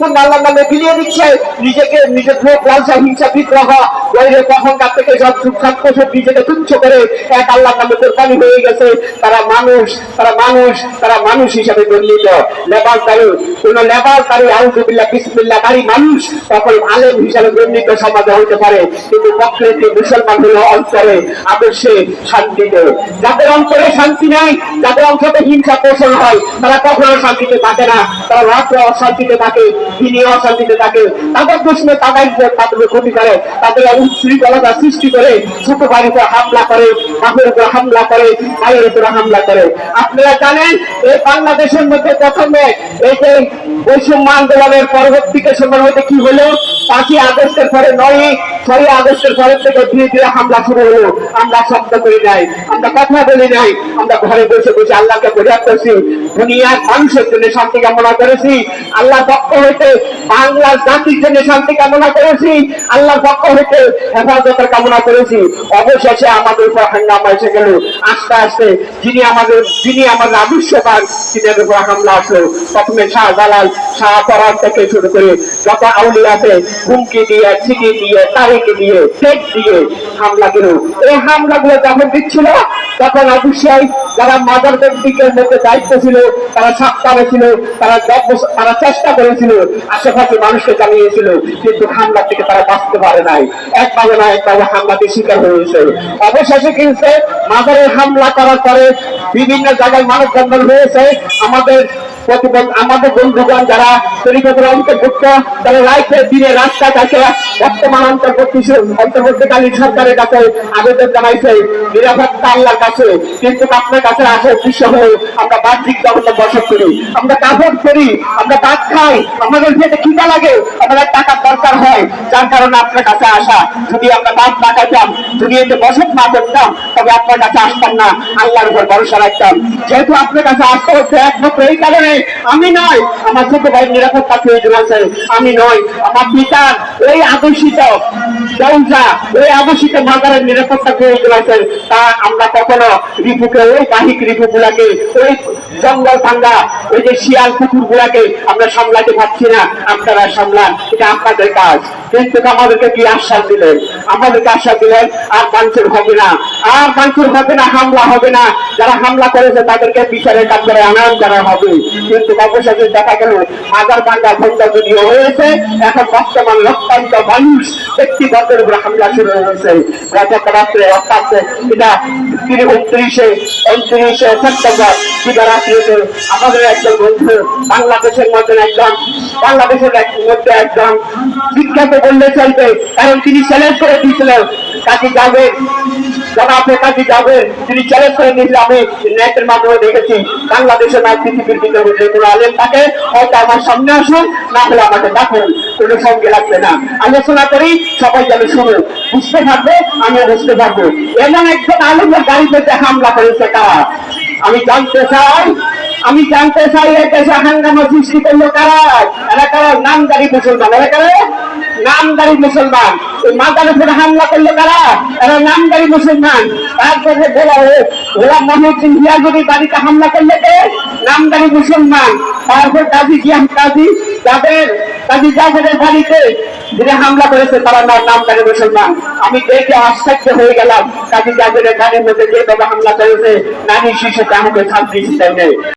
সঙ্গে আল্লাহ নামে বিলিয়ে দিচ্ছে। নিজেকে নিজের লালসা হিংসা বিগ্রহ বৈরে অহংকার থেকে সব সব নিজেকে তুচ্ছ করে, এক আল্লাহ নামে কোরবানি হয়ে গেছে। তারা মানুষ তারা মানুষ তারা মানুষ হিসাবে গণ্যিত। লেবাসদারি কোন লেবাসদারি আউজুবিল্লাহ বিসমিল্লাহ দারি মানুষ, তখন আলেম হিসাবে গণ্যিত সমাজে হতে পারে। কিন্তু প্রকৃতি মুসলমান হলো অন্তরে আদর্শে শান্তিতে। যাদের অন্তরে শান্তি নাই, যাদের অন্তরে হিংসা পোষণ হয়, তারা কখনো শান্তিতে থাকে না। তারা রাত্রে অশান্তিতে থাকে। দিনে অশান্তিতে থাকে। তাদের তাদের তাদের ক্ষতি করে, তাদের উচ্ছৃঙ্খলতা সৃষ্টি করে, ছোট হামলা করে, বাপের উপর হামলা করে, ভাইয়ের উপর হামলা করে। আপনারা জানেন, এই বাংলাদেশের মধ্যে প্রথমে এই যে বৈষম্য আন্দোলনের পরবর্তীকে সময় মধ্যে কি হলো? পাঁচই আগস্টের পরে নয় ছয় ধীরে ধীরে হামলা শুরু হলো। আমরা শব্দ করি নাই, আমরা কথা বলি নাই, আমরা ঘরে বসে বসে আল্লাহকে পরিহার করছি, দুনিয়ার মানুষের জন্য শান্তি কামনা করেছি আল্লাহ পক্ষ হইতে বাংলার জাতির জন্য শান্তি কামনা করেছি, আল্লাহর পক্ষ হইতে কামনা করেছি। অবশেষে আমাদের উপর হাঙ্গামা এসে গেল। আস্তে আস্তে যিনি আমাদের যিনি আমাদের আদর্শবান, তিনের উপর হামলা আসলো। প্রথমে শাহ জালাল শাহ পরার থেকে শুরু করে যত আউলিয়াতে হুমকি দিয়ে চিঠি দিয়ে তারিখ দিয়ে দিয়ে এই হামলাগুলো যখন দিচ্ছিল, তখন যারা মাদার দিকের মধ্যে দায়িত্ব ছিল, তারা তারা তারা চেষ্টা করেছিল, আশেপাশে মানুষকে জানিয়েছিল, কিন্তু হামলা থেকে তারা বাঁচতে পারে নাই। একভাবে না একভাবে হামলাতে শিকার হয়েছে। অবশেষে কিন্তু মাদারে হামলা করার পরে বিভিন্ন জায়গায় মানববন্ধন হয়েছে। আমাদের প্রতিবন্ধ আমাদের বন্ধুগণ যারা তরিকতের অন্তর্ভুক্ত দিনে রাস্তা কাছে বর্তমান অন্তর্বর্তী অন্তর্বর্তীকালীন সরকারের কাছে আবেদন জানাইছে। নিরাপত্তা আল্লাহর কাছে। কিন্তু আপনার কাছে আসে উদ্দেশ্য হয়ে আমরা বাহ্যিক জগতে বসত করি। আমরা কাপড় করি, আমরা ভাত খাই, আমাদের খিদা লাগে, আমাদের টাকার দরকার হয়। যার কারণে আপনার কাছে আসা। যদি আমরা ভাত না যদি এতে বসত না করতাম, তবে আপনার কাছে আসতাম না। আল্লাহর উপর ভরসা রাখতাম। যেহেতু আপনার কাছে আসতে হচ্ছে একমাত্র এই কারণে, আমি নয়, আমার ছোট ভাই নিরাপত্তা প্রয়োজন আছে আমি নয় আমার পিতার ওই আদর্শিত দৌজা ওই আদর্শিত মাদারের নিরাপত্তা পেয়ে আছে তা আমরা কখনো রিপুকে ওই বাহিক রিপু গুলাকে ওই জঙ্গল ভাঙ্গা ওই যে শিয়াল কুকুর গুলাকে আমরা সামলাতে পারছি না। আপনারা সামলান, এটা আপনাদের কাজ। কিন্তু আমাদেরকে কি আশ্বাস দিলেন? আমাদেরকে আশ্বাস দিলেন, আর বাঞ্চুর হবে না। আর বাঞ্চুর হবে না, হামলা হবে না। যারা হামলা করেছে, তাদেরকে বিচারের করে আনায়ন করা হবে। কিন্তু অবশেষে দেখা গেল, হাজার বাঙ্গা ভঙ্গ যদিও হয়েছে, এখন বর্তমান লক্ষান্ত মানুষ ব্যক্তিগতের উপর হামলা শুরু হয়েছে। গত রাত্রে অর্থাৎ এটা তিনি উনত্রিশে উনত্রিশে সেপ্টেম্বর শিবরাত্রিতে আমাদের একজন বন্ধু, বাংলাদেশের মধ্যে একজন, বাংলাদেশের মধ্যে একজন বিখ্যাত বললে চলবে। কারণ তিনি চ্যালেঞ্জ করে দিয়েছিলেন কাজী যাবেন জনাবে কাজী যাবেন তিনি চ্যালেঞ্জ করে দিয়েছিলেন আমি নেটের মাধ্যমে দেখেছি। বাংলাদেশের না পৃথিবীর ভিতরে যে কোনো আলেম থাকে, হয়তো আমার সামনে আসুন না হলে আমাকে ডাকুন। কোনো সঙ্গে লাগবে না। আলোচনা করি, সবাই যেন শুনে বুঝতে পারবে আমিও বুঝতে পারব এমন একজন আলেমের গাড়িতে যে হামলা করেছে কারা? আমি জানতে চাই, আমি জানতে চাই এই দেশে হাঙ্গামা সৃষ্টি করল কারা? এরা কারা? নামদারি মুসলমান। এরা কারা? নামদারি মুসলমান। মাদার উপরে হামলা করল কারা? এরা নামদারি মুসলমান। তারপরে গোলাম মহিউদ্দিন জিয়াজুরি বাড়িতে হামলা করলে কে? নামদারি মুসলমান। তারপর কাজী জিয়াম কাজী যাদের, কাজী জাফরের বাড়িতে যিনি হামলা করেছে, তারা নাম নামদারি মুসলমান। আমি দেখে আশ্চর্য হয়ে গেলাম, কাজী জাফরের গাড়ির মধ্যে যেভাবে হামলা করেছে, নারী আমাকে শান্তি দিতে নেই